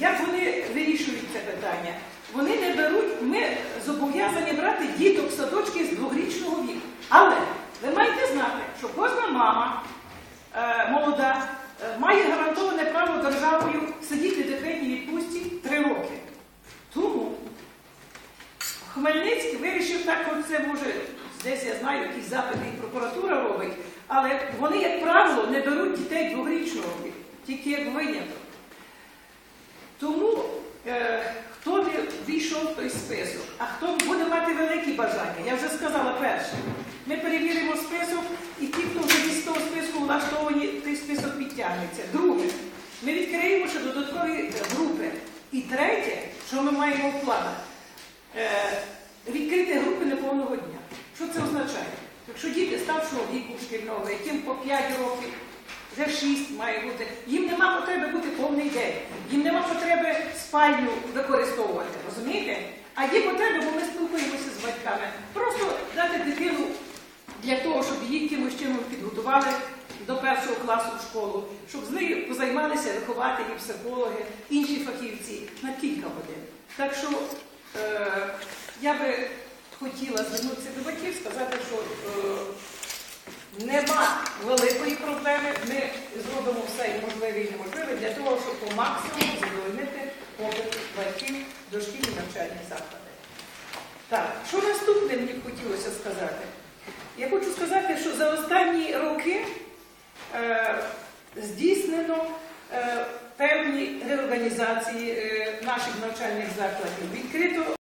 як вони вирішують це питання? Вони не беруть, ми зобов'язані брати діток садочки з двохрічного віку. Але ви маєте знати, що кожна мама е, молода е, має гарантоване право державою сидіти в декретній відпустці три роки. Тому Хмельницький вирішив так, от це може, десь я знаю, якісь запити і прокуратура робить, але вони, як правило, не беруть дітей двохрічного віку, тільки як виняток. Тому е, хто не війшов в той список, а хто буде мати великі бажання, я вже сказала перше. Ми перевіримо список, і ті, хто вже з того списку влаштовані, той список підтягнеться. Друге, ми відкриємо ще додаткові е, групи. І третє, що ми маємо в планах, е, відкрити групи неповного дня. Що це означає? Якщо діти старшого віку шкільного, яким по 5 років, вже 6 має бути, їм нема потреби бути повний день, їм нема потреби спальню використовувати, розумієте? А є потреба, бо ми спілкуємося з батьками. Просто дати дитину для того, щоб її якимось чином підготували до першого класу в школу, щоб з нею позаймалися вихователі, психологи, інші фахівці на кілька годин. Так що е, я би хотіла звернутися до батьків, сказати, що е, нема великої проблеми. Ми зробимо все можливе і неможливе для того, щоб по максимуму батьків дошкільні навчальні заклади. Так, що наступне мені хотілося сказати? Я хочу сказати, що за останні роки е, здійснено е, певні реорганізації е, наших навчальних закладів. Відкрито